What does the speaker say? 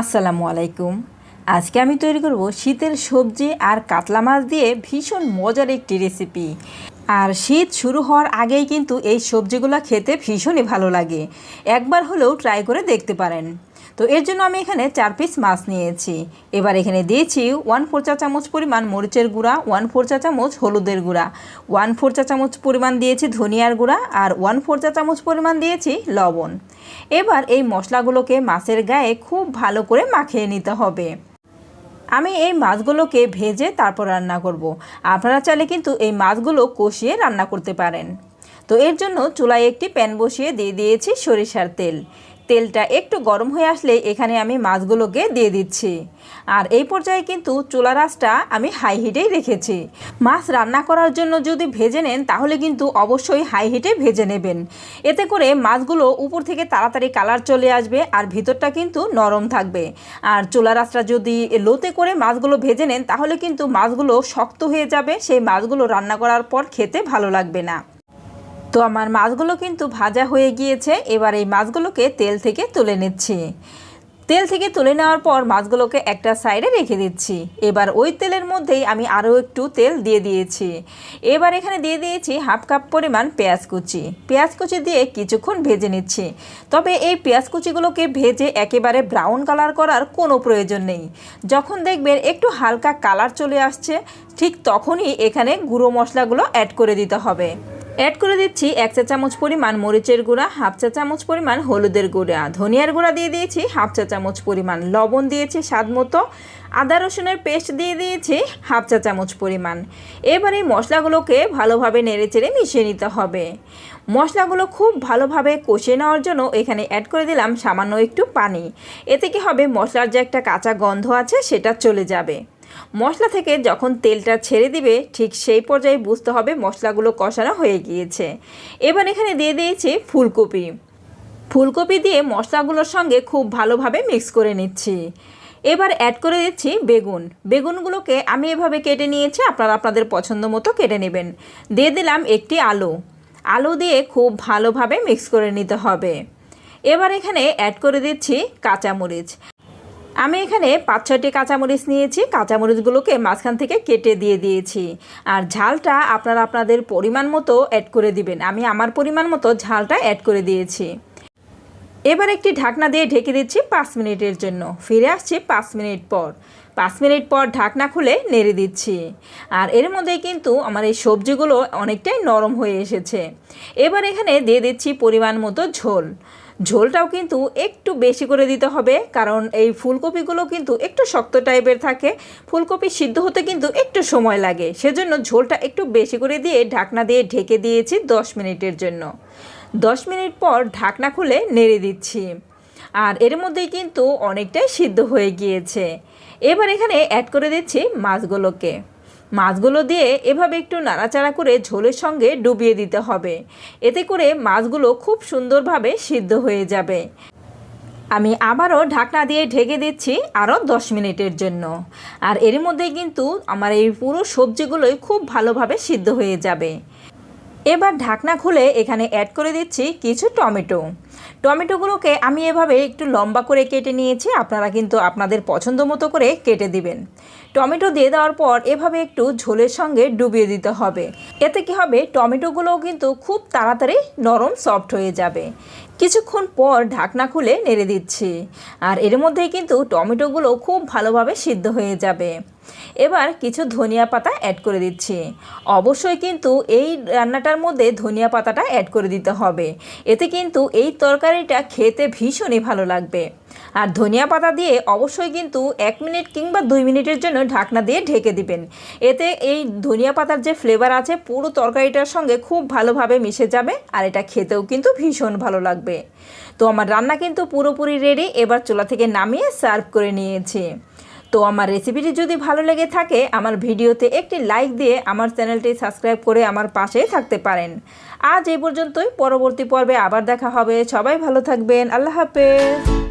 আসসালামু আলাইকুম। আজকে আমি তৈরি করব শীতের সবজি আর কাতলা মাছ দিয়ে ভীষণ মজার একটি রেসিপি আর শীত শুরু হওয়ার আগেই কিন্তু এই সবজিগুলো খেতে ভীষণই ভালো লাগে। একবার হলেও ট্রাই করে দেখতে পারেন। তো এর জন্য আমি এখানে চার পিস মাছ নিয়েছি। এবার এখানে দিয়েছি ওয়ান ফোর চা চামচ পরিমাণ মরিচের গুঁড়া ওয়ান ফোর চা চামচ হলুদের গুঁড়া ওয়ান ফোর চা চামচ পরিমাণ দিয়েছি ধনিয়ার গুঁড়া আর ওয়ান ফোর চা চামচ পরিমাণ দিয়েছি লবণ। এবার এই মশলাগুলোকে মাছের গায়ে খুব ভালো করে মাখিয়ে নিতে হবে। আমি এই মাছগুলোকে ভেজে তারপর রান্না করব। আপনারা চাইলে কিন্তু এই মাছগুলো কষিয়ে রান্না করতে পারেন তো এর জন্য চুলায় একটি প্যান বসিয়ে দিয়ে দিয়েছি সরিষার তেল তেলটা একটু গরম হয়ে আসলে এখানে আমি মাছগুলোকে দিয়ে দিচ্ছি। আর এই পর্যায়ে কিন্তু চুলা রাসটা আমি হাই হিটেই রেখেছি। মাছ রান্না করার জন্য যদি ভেজে নেন, তাহলে কিন্তু অবশ্যই হাই হিটে ভেজে নেবেন। এতে করে মাছগুলো উপর থেকে তাড়াতাড়ি কালার চলে আসবে আর ভিতরটা কিন্তু নরম থাকবে। আর চুলা রাসটা যদি লোতে করে মাছগুলো ভেজে নেন, তাহলে কিন্তু মাছগুলো শক্ত হয়ে যাবে। সেই মাছগুলো রান্না করার পর খেতে ভালো লাগবে না। তো আমার মাছগুলো কিন্তু ভাজা হয়ে গিয়েছে। এবার এই মাছগুলোকে তেল থেকে তুলে নিচ্ছি। তেল থেকে তুলে নেওয়ার পর মাছগুলোকে একটা সাইডে রেখে দিচ্ছি। এবার ওই তেলের মধ্যেই আমি আরও একটু তেল দিয়ে দিয়েছি। এবার এখানে দিয়ে দিয়েছি হাফ কাপ পরিমাণ পেঁয়াজ কুচি। পেঁয়াজ কুচি দিয়ে কিছুক্ষণ ভেজে নিচ্ছি। তবে এই পেঁয়াজ কুচিগুলোকে ভেজে একেবারে ব্রাউন কালার করার কোনো প্রয়োজন নেই। যখন দেখবেন একটু হালকা কালার চলে আসছে, ঠিক তখনই এখানে গুঁড়ো মশলাগুলো অ্যাড করে দিতে হবে। অ্যাড করে দিচ্ছি এক চা চামচ পরিমাণ মরিচের গুঁড়া, হাফ চা চামচ পরিমাণ হলুদের গুঁড়া। ধনিয়ার গুঁড়া দিয়ে দিয়েছি, হাফ চা চামচ পরিমাণ লবণ দিয়েছি স্বাদ মতো। আদা রসুনের পেস্ট দিয়ে দিয়েছি, হাফ চা চামচ পরিমাণ। এবার এই মশলাগুলোকে ভালোভাবে নেড়েচেড়ে মিশিয়ে নিতে হবে। মশলাগুলো খুব ভালোভাবে কষিয়ে নেওয়ার জন্য এখানে অ্যাড করে দিলাম সামান্য একটু পানি। এতে কি হবে? মশলার যে একটা কাঁচা গন্ধ আছে সেটা চলে যাবে। মশলা থেকে যখন তেলটা ছেড়ে দিবে, ঠিক সেই পর্যায়ে বুঝতে হবে মশলাগুলো কষানো হয়ে গিয়েছে। এবার এখানে দিয়ে দিয়েছি ফুলকপি। ফুলকপি দিয়ে মশলাগুলোর সঙ্গে খুব ভালোভাবে মিক্স করে নিচ্ছি। এবার অ্যাড করে দিচ্ছি বেগুন। বেগুনগুলোকে আমি এভাবে কেটে নিয়েছি, আপনারা আপনাদের পছন্দ মতো কেটে নেবেন। দিয়ে দিলাম একটি আলু। আলু দিয়ে খুব ভালোভাবে মিক্স করে নিতে হবে। এবার এখানে অ্যাড করে দিচ্ছি কাঁচামরিচ। আমি এখানে পাঁচ ছয়টি কাঁচামরিচ নিয়েছি। কাঁচামরিচগুলোকে মাঝখান থেকে কেটে দিয়ে দিয়েছি। আর ঝালটা আপনারা আপনাদের পরিমাণ মতো অ্যাড করে দিবেন। আমি আমার পরিমাণ মতো ঝালটা অ্যাড করে দিয়েছি। এবার একটি ঢাকনা দিয়ে ঢেকে দিচ্ছি পাঁচ মিনিটের জন্য। ফিরে আসছি পাঁচ মিনিট পর। পাঁচ মিনিট পর ঢাকনা খুলে নেড়ে দিচ্ছি। আর এর মধ্যে কিন্তু আমার এই সবজিগুলো অনেকটাই নরম হয়ে এসেছে। এবার এখানে দিয়ে দিচ্ছি পরিমাণ মতো ঝোল। ঝোলটাও কিন্তু একটু বেশি করে দিতে হবে, কারণ এই ফুলকপিগুলো কিন্তু একটু শক্ত টাইপের থাকে। ফুলকপি সিদ্ধ হতে কিন্তু একটু সময় লাগে। সেজন্য ঝোলটা একটু বেশি করে দিয়ে ঢাকনা দিয়ে ঢেকে দিয়েছি দশ মিনিটের জন্য। দশ মিনিট পর ঢাকনা খুলে নেড়ে দিচ্ছি। আর এর মধ্যেই কিন্তু অনেকটাই সিদ্ধ হয়ে গিয়েছে। এবার এখানে অ্যাড করে দিচ্ছি মাছগুলোকে। মাছগুলো দিয়ে এভাবে একটু নাড়াচাড়া করে ঝোলের সঙ্গে ডুবিয়ে দিতে হবে। এতে করে মাছগুলো খুব সুন্দরভাবে সিদ্ধ হয়ে যাবে। আমি আবারও ঢাকনা দিয়ে ঢেকে দিচ্ছি আরও দশ মিনিটের জন্য। আর এর মধ্যে কিন্তু আমার এই পুরো সবজিগুলোই খুব ভালোভাবে সিদ্ধ হয়ে যাবে। এবার ঢাকনা খুলে এখানে অ্যাড করে দিচ্ছি কিছু টমেটো। টমেটোগুলোকে আমি এভাবে একটু লম্বা করে কেটে নিয়েছি, আপনারা কিন্তু আপনাদের পছন্দ মতো করে কেটে দিবেন। টমেটো দিয়ে দেওয়ার পর এভাবে একটু ঝোলের সঙ্গে ডুবিয়ে দিতে হবে। এতে কি হবে? টমেটোগুলোও কিন্তু খুব তাড়াতাড়ি নরম সফট হয়ে যাবে। কিছুক্ষণ পর ঢাকনা খুলে নেড়ে দিচ্ছি। আর এর মধ্যেই কিন্তু টমেটোগুলো খুব ভালোভাবে সিদ্ধ হয়ে যাবে। এবার কিছু ধনিয়া পাতা অ্যাড করে দিচ্ছি। অবশ্যই কিন্তু এই রান্নাটার মধ্যে ধনিয়া পাতাটা অ্যাড করে দিতে হবে। এতে কিন্তু এই তরকারিটা খেতে ভীষণই ভালো লাগবে। আর ধনিয়া পাতা দিয়ে অবশ্যই কিন্তু এক মিনিট কিংবা দুই মিনিটের জন্য ঢাকনা দিয়ে ঢেকে দিবেন। এতে এই ধনিয়া পাতার যে ফ্লেভার আছে, পুরো তরকারিটার সঙ্গে খুব ভালোভাবে মিশে যাবে আর এটা খেতেও কিন্তু ভীষণ ভালো লাগবে। তো আমার রান্না কিন্তু পুরোপুরি রেডি এবার চুলা থেকে নামিয়ে সার্ভ করে নিয়েছি। তো আমার রেসিপিটি যদি ভালো লেগে থাকে, আমার ভিডিওতে একটি লাইক দিয়ে আমার চ্যানেলটি সাবস্ক্রাইব করে আমার পাশে থাকতে পারেন। আজ এই পর্যন্তই। পরবর্তী পর্বে আবার দেখা হবে। সবাই ভালো থাকবেন। আল্লাহ হাফেজ।